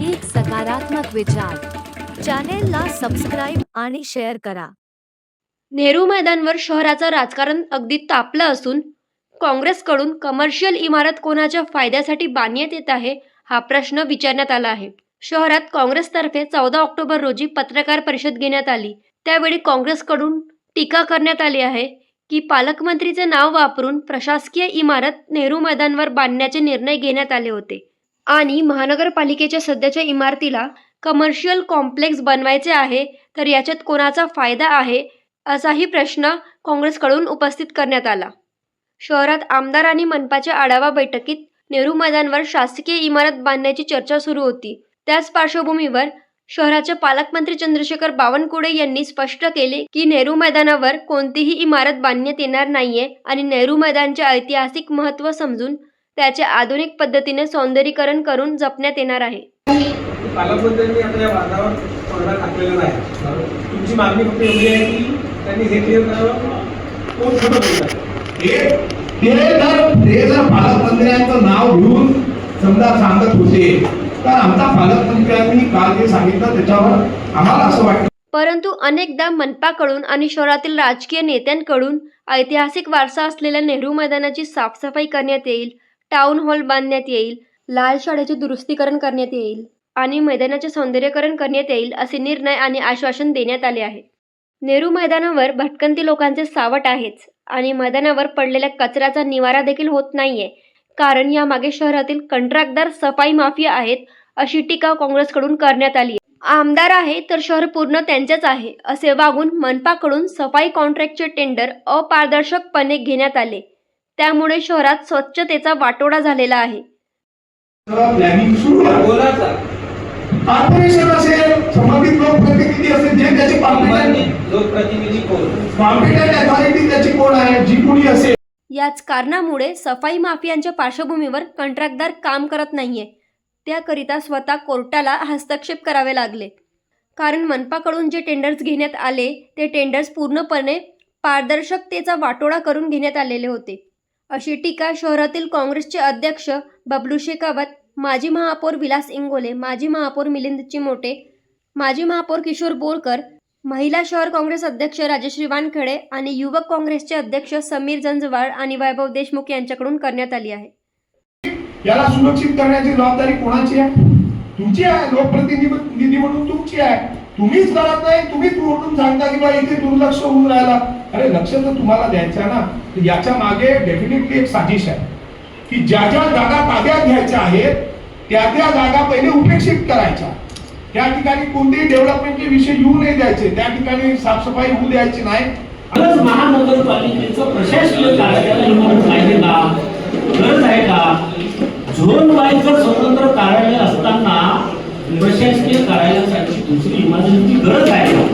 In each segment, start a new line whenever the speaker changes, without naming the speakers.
एक सकारात्मक विचार. चॅनेलला सबस्क्राईब आणि शेअर करा.
नेहरू मैदानवर शहराचं राजकारण अगदी तापलं असून काँग्रेसकडून कमर्शियल इमारत कोणाच्या फायद्यासाठी बांधण्यात येत आहे हा प्रश्न विचारण्यात आला आहे. शहरात काँग्रेसतर्फे चौदा ऑक्टोबर रोजी पत्रकार परिषद घेण्यात आली. त्यावेळी काँग्रेसकडून टीका करण्यात आली आहे की पालकमंत्रीचे नाव वापरून प्रशासकीय इमारत नेहरू मैदानवर बांधण्याचे निर्णय घेण्यात आले होते. आणि महानगरपालिकेच्या सध्याच्या इमारतीला कमर्शियल कॉम्प्लेक्स बनवायचे आहे तर याच्यात कोणाचा फायदा आहे असाही प्रश्न काँग्रेसकडून उपस्थित करण्यात आला. शहरात आमदार आणि मनपाच्या आढावा बैठकीत नेहरू मैदानवर शासकीय इमारत बांधण्याची चर्चा सुरू होती. त्याच पार्श्वभूमीवर शहराचे पालकमंत्री चंद्रशेखर बावनकुळे यांनी स्पष्ट केले की नेहरू मैदानावर कोणतीही इमारत बांधण्यात येणार नाहीये आणि नेहरू मैदानचे ऐतिहासिक महत्त्व समजून त्याचे आधुनिक पद्धतीने सौंदर्यीकरण करून जपण्यात येणार आहे.
हे
हे हे हे नाव घेऊन समजा सांगत होते तर आमचा पालकमंत्र्यांनी काल जे सांगितलं त्याच्यावर आम्हाला असं वाटतं
परंतु अनेकदा मनपाकडून आणि शहरातील राजकीय नेत्यांकडून ऐतिहासिक वारसा असलेल्या नेहरू मैदानाची साफसफाई करण्यात येईल टाउन हॉल बांधण्यात येईल लाल शाळेचे दुरुस्तीकरण करण्यात येईल आणि मैदानाचे सौंदर्यकरण करण्यात येईल असे निर्णय आणि आश्वासन देण्यात आले आहे. नेहरू मैदानावर भटकंती लोकांचे सावट आहेच आणि मैदानावर पडलेल्या कचऱ्याचा निवारा देखील होत नाहीये. कारण यामागे शहरातील कंत्राटदार सफाई माफिया आहेत अशी टीका काँग्रेसकडून करण्यात आली आहे. आमदार आहे तर शहर पूर्ण त्यांचेच आहे असे वागून मनपाकडून सफाई कॉन्ट्रॅक्टचे टेंडर अपारदर्शकपणे घेण्यात आले. त्यामुळे शहरात स्वच्छतेचा वाटोळा झालेला आहे.
कॉर्पोरेशन असेल संबंधित लोकप्रतिनिधी असेल जे त्याचे
लोकप्रतिनिधी कोण?
कॉम्पिटंट अथॉरिटी त्याची कोण आहे जी कोणी असेल.
याच कारणामुळे सफाई माफियांच्या पार्श्वभूमीवर कंत्राटदार काम करत नाहीये. त्याकरिता स्वतः कोर्टाला हस्तक्षेप करावे लागले. कारण मनपाकडून जे टेंडर्स घेण्यात आले ते टेंडर्स पूर्णपणे पारदर्शकतेचा वाटोळा करून घेण्यात आलेले होते. अशी टीका शहरातील काँग्रेसचे अध्यक्ष बबलू शेखावत माजी महापौर विलास इंगोले माजी महापौर मिलिंद चिमोटे माजी महापौर किशोर बोरकर महिला शहर काँग्रेस अध्यक्ष राजश्री वानखेडे आणि युवक काँग्रेसचे अध्यक्ष समीर जंजवाळ आणि वैभव देशमुख यांच्याकडून करण्यात आली आहे.
याला सुरक्षित करण्याची जबाबदारी कोणाची आहे? तुमची आहे लोकप्रतिनिधी म्हणून तुमची आहे. तुम्हीच करत नाही तुम्हीच उठून सांगता की बा इथे दुर्लक्ष होऊन राहिला. अरे लक्ष तर तुम्हाला द्यायचं ना तर याच्या मागे डेफिनेटली एक साजिश आहे. की ज्या ज्या जागा ताब्यात घ्यायच्या आहेत त्या त्या जागा पहिले उपेक्षित करायच्या. त्या ठिकाणी कोणतेही डेव्हलपमेंटचे विषय येऊ नाही द्यायचे. त्या ठिकाणी साफसफाई होऊ द्यायची नाही.
खरंच महानगरपालिकेचं प्रशासकीय पाहिजे का? गरज आहे का? झोन वाईज स्वतंत्र कार्यालय असताना प्रशासकीय कार्यालय दुसरी इमर्जन्सीची गरज आहे.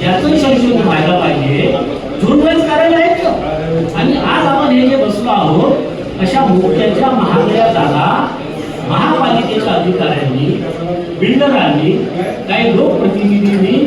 त्याचं संशोधन व्हायला पाहिजे. झोन करायला कार्यालय आहेत आणि आज आपण हे जे बसलो आहोत अशा मोठ्याच्या महागड्या जागा महापालिकेच्या अधिकाऱ्यांनी बिल्डरांनी काही लोकप्रतिनिधींनी